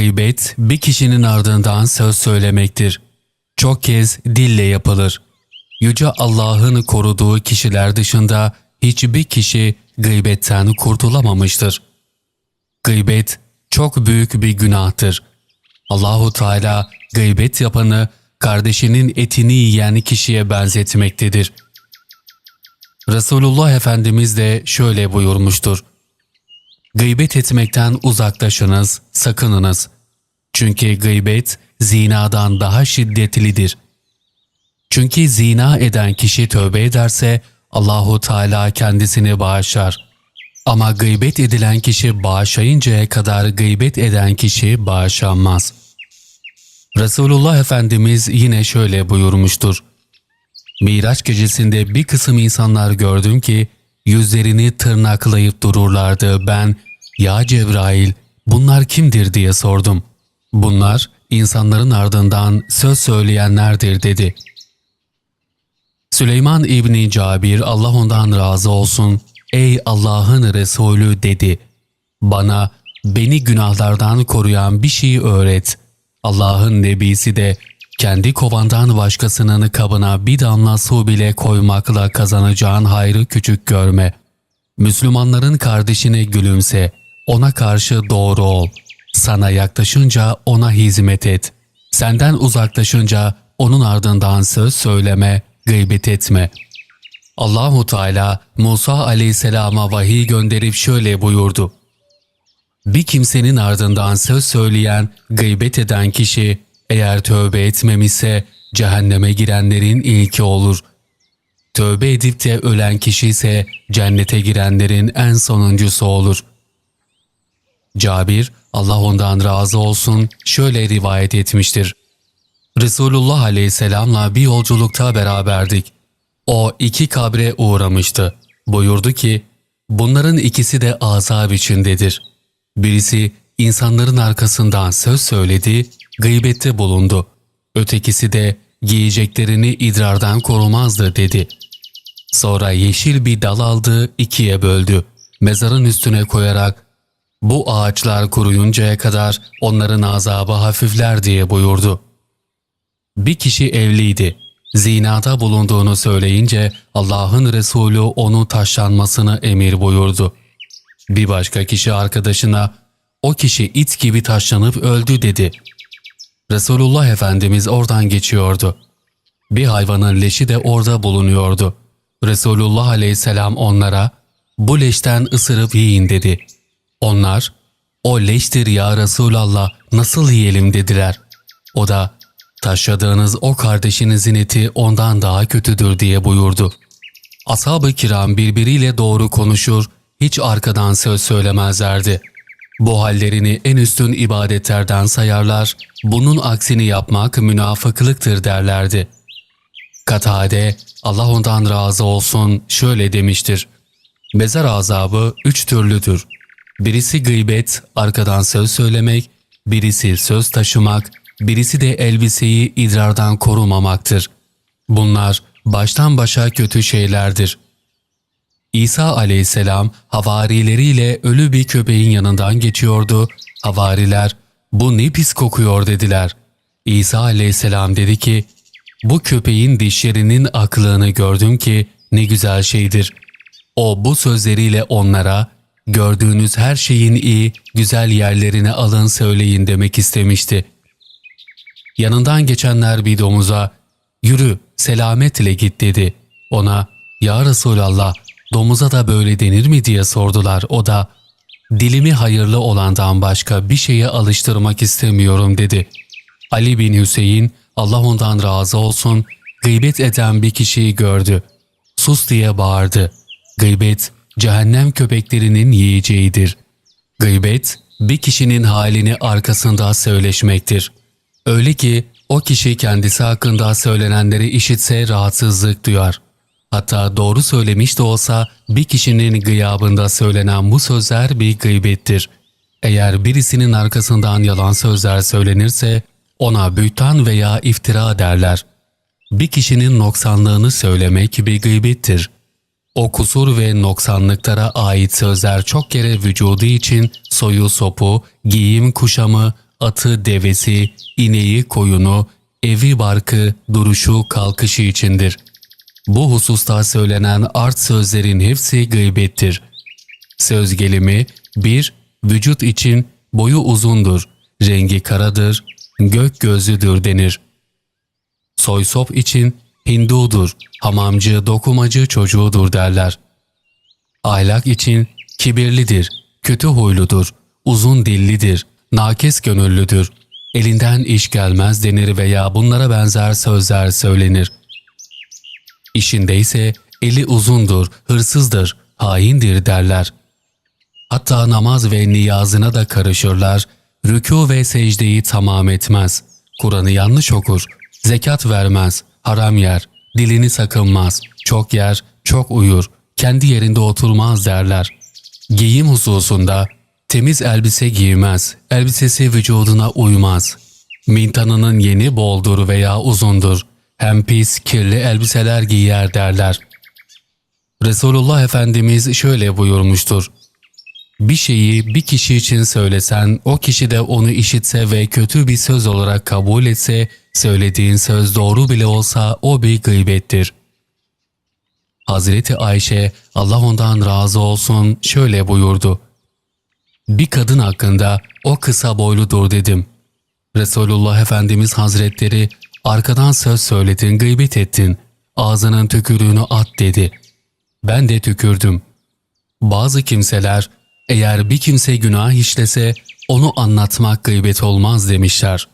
Gıybet bir kişinin ardından söz söylemektir. Çok kez dille yapılır. Yüce Allah'ın koruduğu kişiler dışında hiçbir kişi gıybetten kurtulamamıştır. Gıybet çok büyük bir günahtır. Allahu Teala gıybet yapanı kardeşinin etini yiyen kişiye benzetmektedir. Resulullah Efendimiz de şöyle buyurmuştur. Gıybet etmekten uzaklaşınız, sakınınız. Çünkü gıybet zinadan daha şiddetlidir. Çünkü zina eden kişi tövbe ederse Allahu Teala kendisini bağışlar. Ama gıybet edilen kişi bağışlayıncaya kadar gıybet eden kişi bağışlanmaz. Resulullah Efendimiz yine şöyle buyurmuştur. Miraç gecesinde bir kısım insanlar gördüm ki yüzlerini tırnaklayıp dururlardı. Ben, ya Cebrail bunlar kimdir diye sordum. Bunlar insanların ardından söz söyleyenlerdir dedi. Süleyman İbni Cabir Allah ondan razı olsun. Ey Allah'ın Resulü dedi. Bana beni günahlardan koruyan bir şey öğret. Allah'ın nebisi de kendi kovandan başkasının kabına bir damla su bile koymakla kazanacağın hayrı küçük görme. Müslümanların kardeşine gülümse, ona karşı doğru ol. Sana yaklaşınca ona hizmet et. Senden uzaklaşınca onun ardından söz söyleme, gıybet etme. Allahu Teala Musa aleyhisselama vahiy gönderip şöyle buyurdu. Bir kimsenin ardından söz söyleyen, gıybet eden kişi eğer tövbe etmemişse cehenneme girenlerin ilki olur. Tövbe edip de ölen kişi ise cennete girenlerin en sonuncusu olur. Cabir, Allah ondan razı olsun, şöyle rivayet etmiştir. Resulullah aleyhisselamla bir yolculukta beraberdik. O iki kabre uğramıştı. Buyurdu ki, bunların ikisi de azab içindedir. Birisi insanların arkasından söz söyledi, gıybette bulundu. Ötekisi de giyeceklerini idrardan korumazdı dedi. Sonra yeşil bir dal aldı, ikiye böldü. Mezarın üstüne koyarak, bu ağaçlar kuruyuncaya kadar onların azabı hafifler diye buyurdu. Bir kişi evliydi. Zinada bulunduğunu söyleyince Allah'ın Resulü onun taşlanmasını emir buyurdu. Bir başka kişi arkadaşına o kişi it gibi taşlanıp öldü dedi. Resulullah Efendimiz oradan geçiyordu. Bir hayvanın leşi de orada bulunuyordu. Resulullah Aleyhisselam onlara bu leşten ısırıp yiyin dedi. Onlar o leştir ya Resulallah nasıl yiyelim dediler. O da taşladığınız o kardeşinizin eti ondan daha kötüdür diye buyurdu. Ashab-ı kiram birbiriyle doğru konuşur, hiç arkadan söz söylemezlerdi. Bu hallerini en üstün ibadetlerden sayarlar, bunun aksini yapmak münafıklıktır derlerdi. Katade, Allah ondan razı olsun şöyle demiştir. Mezar azabı üç türlüdür. Birisi gıybet, arkadan söz söylemek, birisi söz taşımak, birisi de elbiseyi idrardan korumamaktır. Bunlar baştan başa kötü şeylerdir. İsa aleyhisselam havarileriyle ölü bir köpeğin yanından geçiyordu. Havariler, bu ne pis kokuyor dediler. İsa aleyhisselam dedi ki, bu köpeğin dişlerinin aklını gördüm ki ne güzel şeydir. O bu sözleriyle onlara, gördüğünüz her şeyin iyi, güzel yerlerine alın söyleyin demek istemişti. Yanından geçenler bir domuza, yürü selametle git dedi. Ona, ya Resulallah domuza da böyle denir mi diye sordular. O da, dilimi hayırlı olandan başka bir şeye alıştırmak istemiyorum dedi. Ali bin Hüseyin, Allah ondan razı olsun, gıybet eden bir kişiyi gördü. Sus diye bağırdı. Gıybet, cehennem köpeklerinin yiyeceğidir. Gıybet, bir kişinin halini arkasında söyleşmektir. Öyle ki o kişi kendisi hakkında söylenenleri işitse rahatsızlık duyar. Hatta doğru söylemiş de olsa bir kişinin gıyabında söylenen bu sözler bir gıybettir. Eğer birisinin arkasından yalan sözler söylenirse ona bühtan veya iftira derler. Bir kişinin noksanlığını söylemek bir gıybettir. O kusur ve noksanlıklara ait sözler çok kere vücudu için soyu sopu, giyim kuşamı, atı, devesi, ineği, koyunu, evi, barkı, duruşu, kalkışı içindir. Bu hususta söylenen art sözlerin hepsi gıybettir. Söz gelimi 1. Vücut için boyu uzundur, rengi karadır, gök gözlüdür denir. Soysop için Hindudur, hamamcı, dokumacı çocuğudur derler. Ahlak için kibirlidir, kötü huyludur, uzun dillidir, nakes gönüllüdür, elinden iş gelmez denir veya bunlara benzer sözler söylenir. İşinde ise eli uzundur, hırsızdır, haindir derler. Hatta namaz ve niyazına da karışırlar, rükû ve secdeyi tamam etmez, Kur'an'ı yanlış okur, zekat vermez, haram yer, dilini sakınmaz, çok yer, çok uyur, kendi yerinde oturmaz derler. Giyim hususunda temiz elbise giymez, elbisesi vücuduna uymaz. Mintanının yeni boldur veya uzundur, hem pis, kirli elbiseler giyer derler. Resulullah Efendimiz şöyle buyurmuştur. Bir şeyi bir kişi için söylesen, o kişi de onu işitse ve kötü bir söz olarak kabul etse, söylediğin söz doğru bile olsa o bir gıybettir. Hazreti Ayşe, Allah ondan razı olsun, şöyle buyurdu. Bir kadın hakkında o kısa boyludur dedim. Resulullah Efendimiz Hazretleri, arkadan söz söyledin, gıybet ettin, ağzının tükürüğünü at dedi. Ben de tükürdüm. Bazı kimseler eğer bir kimse günah işlese onu anlatmak gıybet olmaz demişler.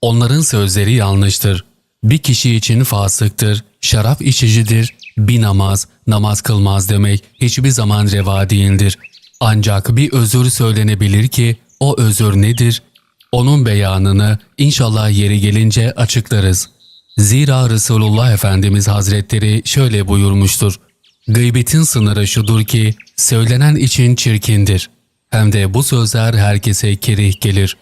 Onların sözleri yanlıştır. Bir kişi için fasıktır, şarap içicidir, bir namaz, namaz kılmaz demek hiçbir zaman reva değildir. Ancak bir özür söylenebilir ki o özür nedir? Onun beyanını inşallah yeri gelince açıklarız. Zira Resulullah Efendimiz Hazretleri şöyle buyurmuştur. Gıybetin sınırı şudur ki söylenen için çirkindir. Hem de bu sözler herkese kerih gelir.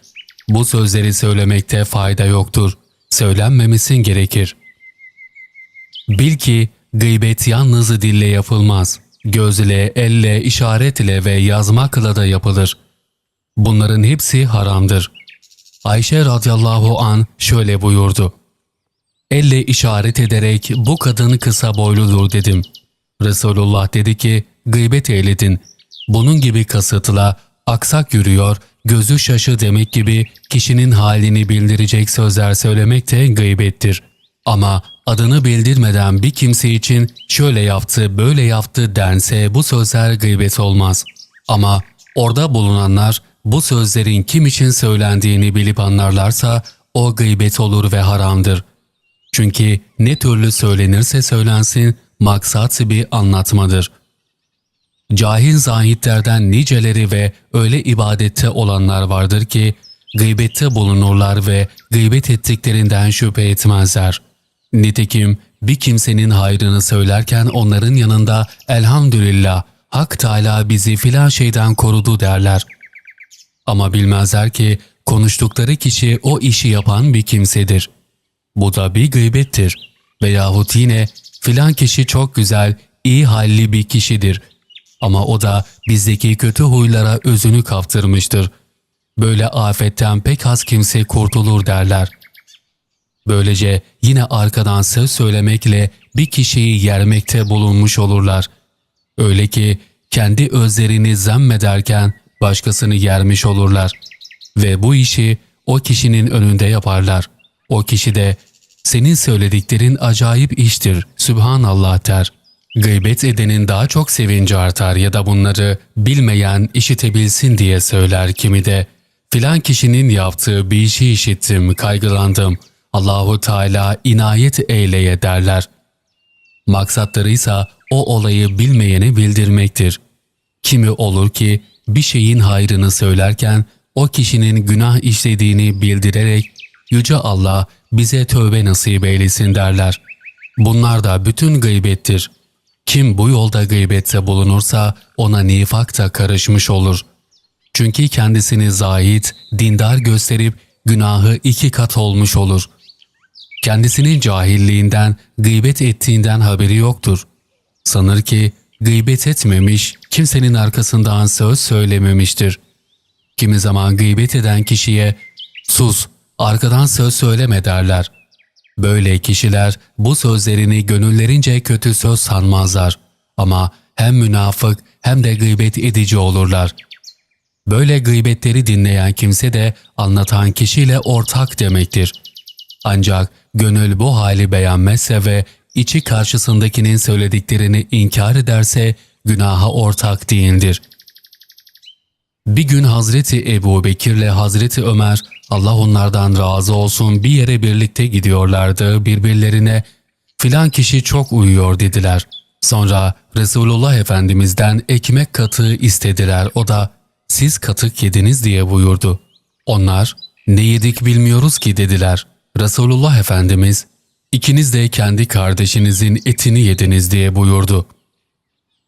Bu sözleri söylemekte fayda yoktur. Söylenmemesin gerekir. Bil ki gıybet yalnız dille yapılmaz. Gözle, elle, işaretle ve yazmakla da yapılır. Bunların hepsi haramdır. Ayşe radıyallahu an şöyle buyurdu. Elle işaret ederek bu kadın kısa boyludur dedim. Resulullah dedi ki gıybet eyledin. Bunun gibi kasıtla aksak yürüyor, gözü şaşı demek gibi kişinin halini bildirecek sözler söylemek de gıybettir. Ama adını bildirmeden bir kimse için şöyle yaptı, böyle yaptı dense bu sözler gıybet olmaz. Ama orada bulunanlar bu sözlerin kim için söylendiğini bilip anlarlarsa o gıybet olur ve haramdır. Çünkü ne türlü söylenirse söylensin maksat bir anlatmadır. Cahil zahitlerden niceleri ve öyle ibadette olanlar vardır ki gıybette bulunurlar ve gıybet ettiklerinden şüphe etmezler. Nitekim bir kimsenin hayrını söylerken onların yanında elhamdülillah Hak Teala bizi filan şeyden korudu derler. Ama bilmezler ki konuştukları kişi o işi yapan bir kimsedir. Bu da bir gıybettir. Veyahut yine filan kişi çok güzel, iyi halli bir kişidir. Ama o da bizdeki kötü huylara özünü kaptırmıştır. Böyle afetten pek az kimse kurtulur derler. Böylece yine arkadan söz söylemekle bir kişiyi yermekte bulunmuş olurlar. Öyle ki kendi özlerini zemmederken başkasını yermiş olurlar. Ve bu işi o kişinin önünde yaparlar. O kişi de senin söylediklerin acayip iştir, Sübhanallah der. Gıybet edenin daha çok sevinci artar ya da bunları bilmeyen işitebilsin diye söyler kimi de. Filan kişinin yaptığı bir işi işittim, kaygılandım. Allahu Teala inayet eyleye derler. Maksatları ise o olayı bilmeyene bildirmektir. Kimi olur ki bir şeyin hayrını söylerken o kişinin günah işlediğini bildirerek Yüce Allah bize tövbe nasip eylesin derler. Bunlar da bütün gıybettir. Kim bu yolda gıybette bulunursa ona nifak da karışmış olur. Çünkü kendisini zahit, dindar gösterip günahı iki kat olmuş olur. Kendisinin cahilliğinden, gıybet ettiğinden haberi yoktur. Sanır ki gıybet etmemiş, kimsenin arkasından söz söylememiştir. Kimi zaman gıybet eden kişiye ''Sus, arkadan söz söyleme.'' derler. Böyle kişiler bu sözlerini gönüllerince kötü söz sanmazlar ama hem münafık hem de gıybet edici olurlar. Böyle gıybetleri dinleyen kimse de anlatan kişiyle ortak demektir. Ancak gönül bu hali beğenmezse ve içi karşısındakinin söylediklerini inkar ederse günaha ortak değildir. Bir gün Hazreti Ebu Bekir'le Hazreti Ömer, Allah onlardan razı olsun bir yere birlikte gidiyorlardı birbirlerine filan kişi çok uyuyor dediler. Sonra Resulullah Efendimiz'den ekmek katığı istediler. O da siz katık yediniz diye buyurdu. Onlar ne yedik bilmiyoruz ki dediler. Resulullah Efendimiz ikiniz de kendi kardeşinizin etini yediniz diye buyurdu.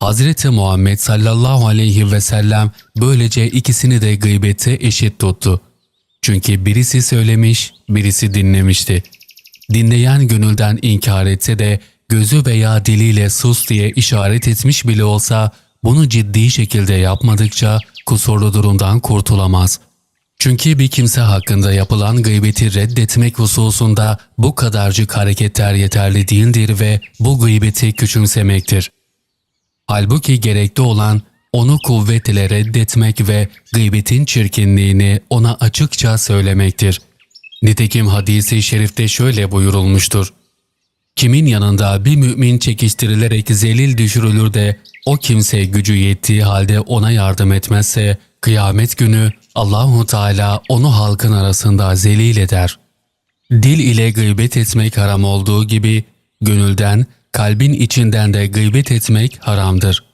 Hazreti Muhammed sallallahu aleyhi ve sellem böylece ikisini de gıybette eşit tuttu. Çünkü birisi söylemiş, birisi dinlemişti. Dinleyen gönülden inkar etse de gözü veya diliyle sus diye işaret etmiş bile olsa bunu ciddi şekilde yapmadıkça kusurlu durumdan kurtulamaz. Çünkü bir kimse hakkında yapılan gıybeti reddetmek hususunda bu kadarcık hareketler yeterli değildir ve bu gıybeti küçümsemektir. Halbuki gerekli olan onu kuvvetle reddetmek ve gıybetin çirkinliğini ona açıkça söylemektir. Nitekim hadisi şerifte şöyle buyurulmuştur. Kimin yanında bir mümin çekiştirilerek zelil düşürülür de o kimse gücü yettiği halde ona yardım etmezse kıyamet günü Allahu Teala onu halkın arasında zelil eder. Dil ile gıybet etmek haram olduğu gibi gönülden, kalbin içinden de gıybet etmek haramdır.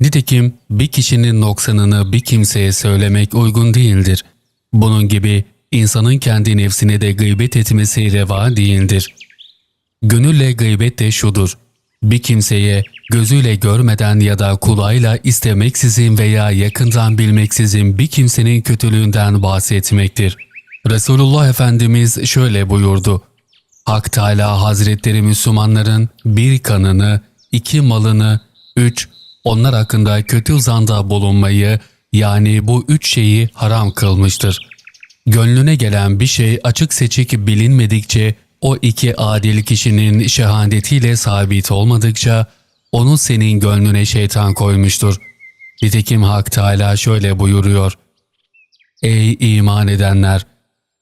Nitekim bir kişinin noksanını bir kimseye söylemek uygun değildir. Bunun gibi insanın kendi nefsine de gıybet etmesi reva değildir. Gönülle gıybet de şudur. Bir kimseye gözüyle görmeden ya da kulağıyla istemeksizin veya yakından bilmeksizin bir kimsenin kötülüğünden bahsetmektir. Resulullah Efendimiz şöyle buyurdu. Hak Teala Hazretleri Müslümanların bir kanını, iki malını, üç, onlar hakkında kötü zanda bulunmayı yani bu üç şeyi haram kılmıştır. Gönlüne gelen bir şey açık seçik bilinmedikçe o iki adil kişinin şehadetiyle sabit olmadıkça onu senin gönlüne şeytan koymuştur. Nitekim Hak Teala şöyle buyuruyor. Ey iman edenler!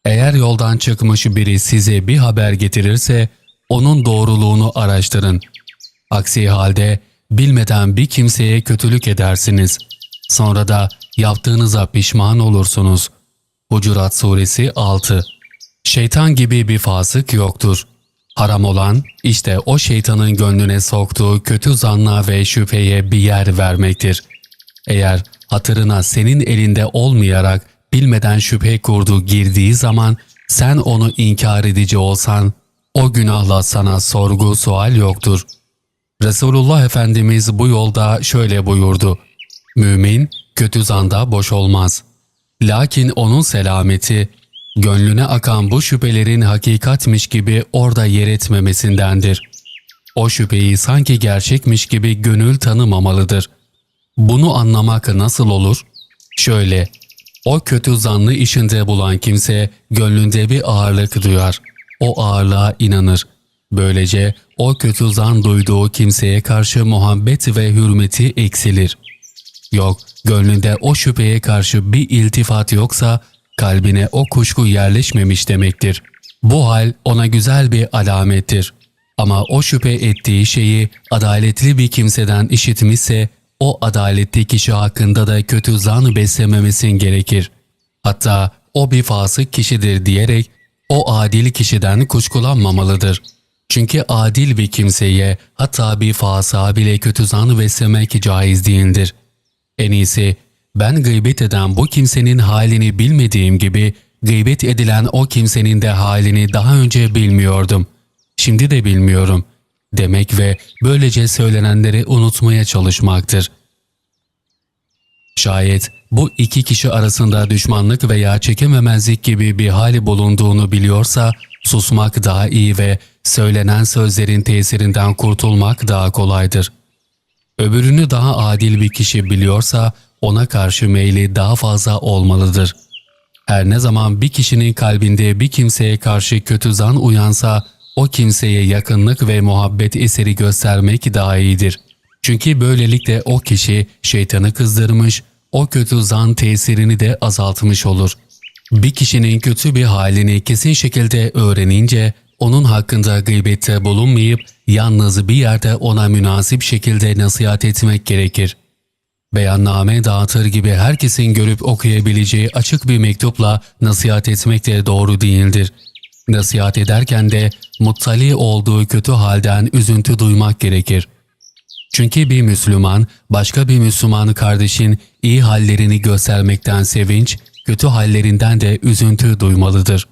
Eğer yoldan çıkmış biri size bir haber getirirse onun doğruluğunu araştırın. Aksi halde bilmeden bir kimseye kötülük edersiniz. Sonra da yaptığınıza pişman olursunuz. Hucurat Suresi 6 Şeytan gibi bir fasık yoktur. Haram olan işte o şeytanın gönlüne soktuğu kötü zanna ve şüpheye bir yer vermektir. Eğer hatırına senin elinde olmayarak bilmeden şüphe kurdu girdiği zaman sen onu inkar edici olsan o günahla sana sorgu sual yoktur. Resulullah Efendimiz bu yolda şöyle buyurdu. Mümin kötü zanda boş olmaz. Lakin onun selameti gönlüne akan bu şüphelerin hakikatmiş gibi orada yer etmemesindendir. O şüpheyi sanki gerçekmiş gibi gönül tanımamalıdır. Bunu anlamak nasıl olur? Şöyle, o kötü zanlı işinde bulan kimse gönlünde bir ağırlık duyar. O ağırlığa inanır. Böylece o kötü zan duyduğu kimseye karşı muhabbet ve hürmeti eksilir. Yok, gönlünde o şüpheye karşı bir iltifat yoksa kalbine o kuşku yerleşmemiş demektir. Bu hal ona güzel bir alamettir. Ama o şüphe ettiği şeyi adaletli bir kimseden işitmişse o adaletli kişi hakkında da kötü zan beslememesin gerekir. Hatta o bir fasık kişidir diyerek o adil kişiden kuşkulanmamalıdır. Çünkü adil bir kimseye hatta bir fasığa bile kötü zan beslemek caiz değildir. En iyisi ben gıybet eden bu kimsenin halini bilmediğim gibi gıybet edilen o kimsenin de halini daha önce bilmiyordum. Şimdi de bilmiyorum demek ve böylece söylenenleri unutmaya çalışmaktır. Şayet bu iki kişi arasında düşmanlık veya çekememezlik gibi bir hali bulunduğunu biliyorsa susmak daha iyi ve söylenen sözlerin tesirinden kurtulmak daha kolaydır. Öbürünü daha adil bir kişi biliyorsa ona karşı meyli daha fazla olmalıdır. Her ne zaman bir kişinin kalbinde bir kimseye karşı kötü zan uyansa, o kimseye yakınlık ve muhabbet eseri göstermek daha iyidir. Çünkü böylelikle o kişi şeytanı kızdırmış, o kötü zan tesirini de azaltmış olur. Bir kişinin kötü bir halini kesin şekilde öğrenince, onun hakkında gıybette bulunmayıp yalnız bir yerde ona münasip şekilde nasihat etmek gerekir. Beyanname dağıtır gibi herkesin görüp okuyabileceği açık bir mektupla nasihat etmek de doğru değildir. Nasihat ederken de muttali olduğu kötü halden üzüntü duymak gerekir. Çünkü bir Müslüman, başka bir Müslüman kardeşin iyi hallerini göstermekten sevinç, kötü hallerinden de üzüntü duymalıdır.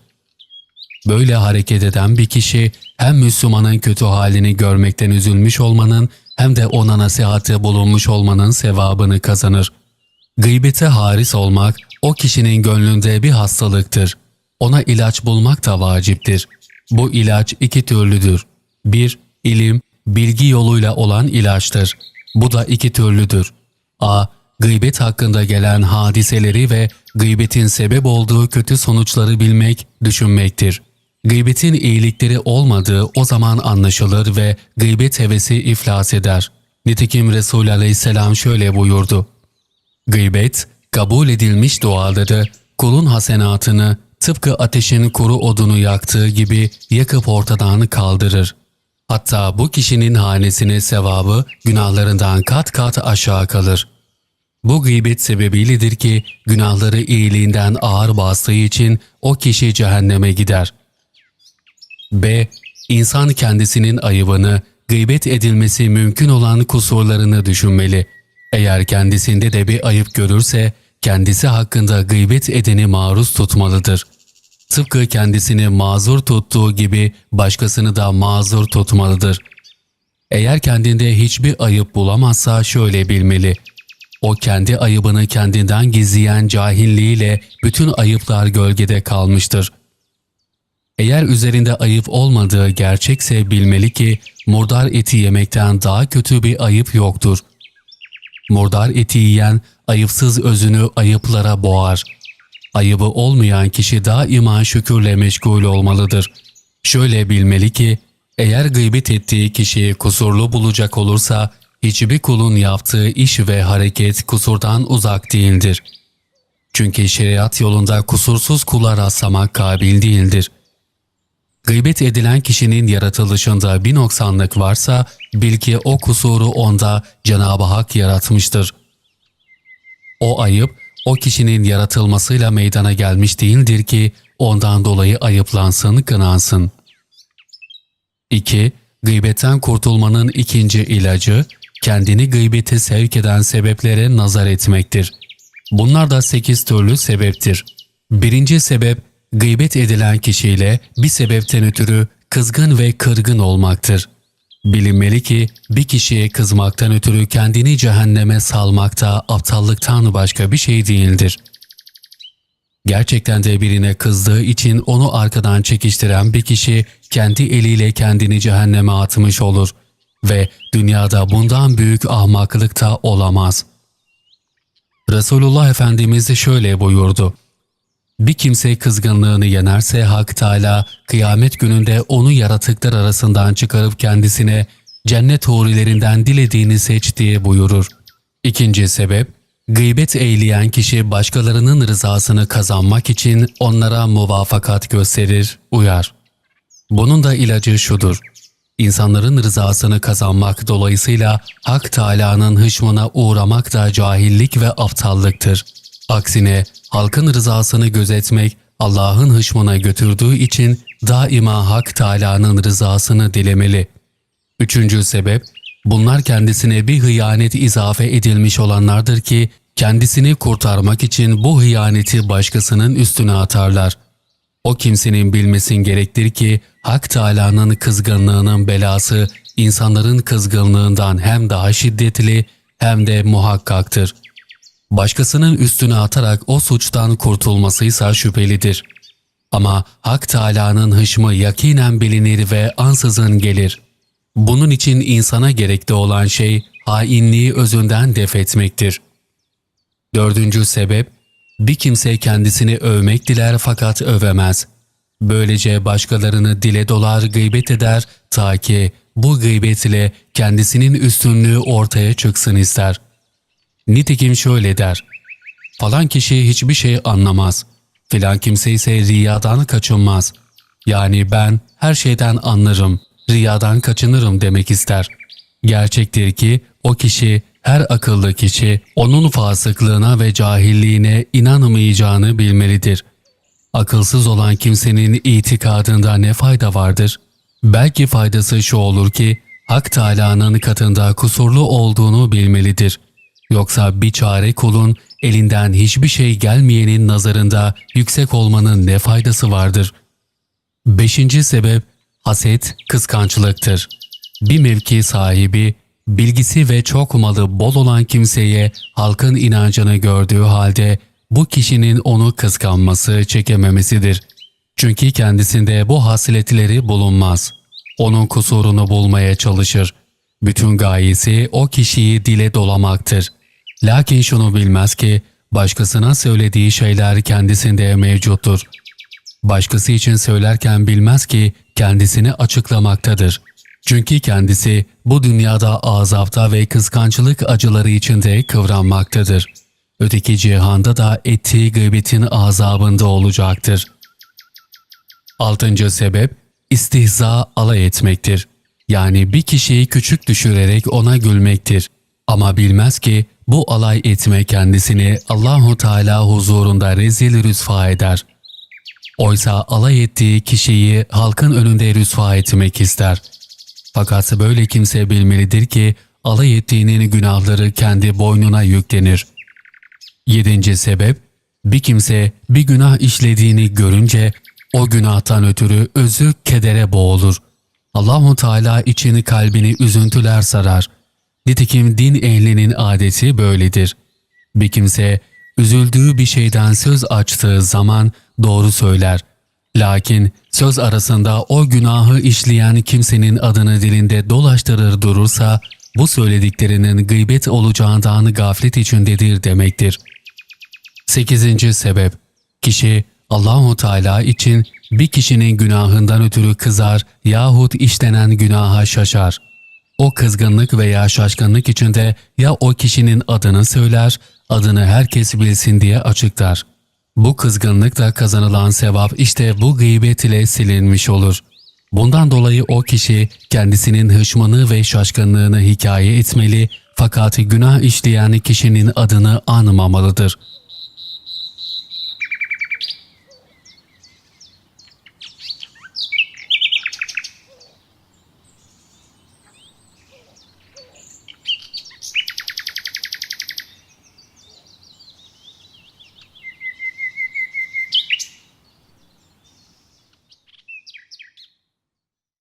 Böyle hareket eden bir kişi hem Müslümanın kötü halini görmekten üzülmüş olmanın hem de ona nasihatte bulunmuş olmanın sevabını kazanır. Gıybete haris olmak o kişinin gönlünde bir hastalıktır. Ona ilaç bulmak da vaciptir. Bu ilaç iki türlüdür. Bir, ilim, bilgi yoluyla olan ilaçtır. Bu da iki türlüdür. A. Gıybet hakkında gelen hadiseleri ve gıybetin sebep olduğu kötü sonuçları bilmek, düşünmektir. Gıybetin iyilikleri olmadığı o zaman anlaşılır ve gıybet hevesi iflas eder. Nitekim Resul aleyhisselam şöyle buyurdu. Gıybet, kabul edilmiş duaları, kulun hasenatını tıpkı ateşin kuru odunu yaktığı gibi yakıp ortadan kaldırır. Hatta bu kişinin hanesine sevabı günahlarından kat kat aşağı kalır. Bu gıybet sebebiyledir ki günahları iyiliğinden ağır bastığı için o kişi cehenneme gider. B. İnsan kendisinin ayıbını, gıybet edilmesi mümkün olan kusurlarını düşünmeli. Eğer kendisinde de bir ayıp görürse, kendisi hakkında gıybet edeni maruz tutmalıdır. Tıpkı kendisini mazur tuttuğu gibi başkasını da mazur tutmalıdır. Eğer kendinde hiçbir ayıp bulamazsa şöyle bilmeli. O kendi ayıbını kendinden gizleyen cahilliğiyle bütün ayıplar gölgede kalmıştır. Eğer üzerinde ayıp olmadığı gerçekse bilmeli ki murdar eti yemekten daha kötü bir ayıp yoktur. Murdar eti yiyen ayıpsız özünü ayıplara boğar. Ayıbı olmayan kişi daima şükürle meşgul olmalıdır. Şöyle bilmeli ki eğer gıybet ettiği kişiyi kusurlu bulacak olursa hiçbir kulun yaptığı iş ve hareket kusurdan uzak değildir. Çünkü şeriat yolunda kusursuz kula rastlamak kabil değildir. Gıybet edilen kişinin yaratılışında bir noksanlık varsa bil ki o kusuru onda Cenab-ı Hak yaratmıştır. O ayıp o kişinin yaratılmasıyla meydana gelmiş değildir ki ondan dolayı ayıplansın, kınansın. 2. Gıybetten kurtulmanın ikinci ilacı, kendini gıybete sevk eden sebeplere nazar etmektir. Bunlar da sekiz türlü sebeptir. Birinci sebep, gıybet edilen kişiyle bir sebepten ötürü kızgın ve kırgın olmaktır. Bilinmeli ki bir kişiye kızmaktan ötürü kendini cehenneme salmakta aptallıktan başka bir şey değildir. Gerçekten de birine kızdığı için onu arkadan çekiştiren bir kişi kendi eliyle kendini cehenneme atmış olur ve dünyada bundan büyük ahmaklık da olamaz. Resulullah Efendimiz şöyle buyurdu. Bir kimse kızgınlığını yenerse Hak Teala kıyamet gününde onu yaratıklar arasından çıkarıp kendisine cennet hurilerinden dilediğini seç diye buyurur. İkinci sebep, gıybet eyleyen kişi başkalarının rızasını kazanmak için onlara muvafakat gösterir, uyar. Bunun da ilacı şudur. İnsanların rızasını kazanmak dolayısıyla Hak Teala'nın hışmına uğramak da cahillik ve aptallıktır. Aksine halkın rızasını gözetmek Allah'ın hışmına götürdüğü için daima Hak Teala'nın rızasını dilemeli. Üçüncü sebep, bunlar kendisine bir hıyanet izafe edilmiş olanlardır ki kendisini kurtarmak için bu hıyaneti başkasının üstüne atarlar. O kimsenin bilmesin gerektir ki Hak Teala'nın kızgınlığının belası insanların kızgınlığından hem daha şiddetli hem de muhakkaktır. Başkasının üstüne atarak o suçtan kurtulmasıysa şüphelidir. Ama Hak Teala'nın hışmı yakinen bilinir ve ansızın gelir. Bunun için insana gerekli olan şey hainliği özünden def etmektir. Dördüncü sebep, Bir kimse kendisini övmek diler fakat övemez. Böylece başkalarını dile dolar gıybet eder ta ki bu gıybet ile kendisinin üstünlüğü ortaya çıksın ister. Nitekim şöyle der. Falan kişi hiçbir şey anlamaz. Filan kimse ise riyadan kaçınmaz. Yani ben her şeyden anlarım, riyadan kaçınırım demek ister. Gerçektir ki o kişi, her akıllı kişi onun fasıklığına ve cahilliğine inanmayacağını bilmelidir. Akılsız olan kimsenin itikadında ne fayda vardır? Belki faydası şu olur ki Hak Teâlâ'nın katında kusurlu olduğunu bilmelidir. Yoksa bir çare kulun elinden hiçbir şey gelmeyenin nazarında yüksek olmanın ne faydası vardır? Beşinci sebep haset, kıskançlıktır. Bir mevki sahibi, bilgisi ve çok malı bol olan kimseye halkın inancını gördüğü halde bu kişinin onu kıskanması, çekememesidir. Çünkü kendisinde bu hasletleri bulunmaz. Onun kusurunu bulmaya çalışır. Bütün gayesi o kişiyi dile dolamaktır. Lakin şunu bilmez ki başkasına söylediği şeyler kendisinde mevcuttur. Başkası için söylerken bilmez ki kendisini açıklamaktadır. Çünkü kendisi bu dünyada azapta ve kıskançlık acıları içinde kıvranmaktadır. Öteki cihanda da ettiği gıybetin azabında olacaktır. Altıncı sebep istihza alay etmektir. Yani bir kişiyi küçük düşürerek ona gülmektir. Ama bilmez ki bu alay etme kendisini Allahu Teala huzurunda rezil rüsva eder. Oysa alay ettiği kişiyi halkın önünde rüsva etmek ister. Fakat böyle kimse bilmelidir ki alay ettiğinin günahları kendi boynuna yüklenir. Yedinci sebep, bir kimse bir günah işlediğini görünce o günahtan ötürü özü kedere boğulur. Allahu Teala için kalbini üzüntüler sarar. Nitekim din ehlinin adeti böyledir. Bir kimse üzüldüğü bir şeyden söz açtığı zaman doğru söyler. Lakin söz arasında o günahı işleyen kimsenin adını dilinde dolaştırır durursa bu söylediklerinin gıybet olacağından gaflet içindedir demektir. 8. sebep Kişi Allahu Teala için bir kişinin günahından ötürü kızar yahut işlenen günaha şaşar. O kızgınlık veya şaşkınlık içinde ya o kişinin adını söyler, adını herkes bilsin diye açıklar. Bu kızgınlıkla kazanılan sevap işte bu gıybet ile silinmiş olur. Bundan dolayı o kişi kendisinin hışmını ve şaşkınlığını hikaye etmeli fakat günah işleyen kişinin adını anmamalıdır.''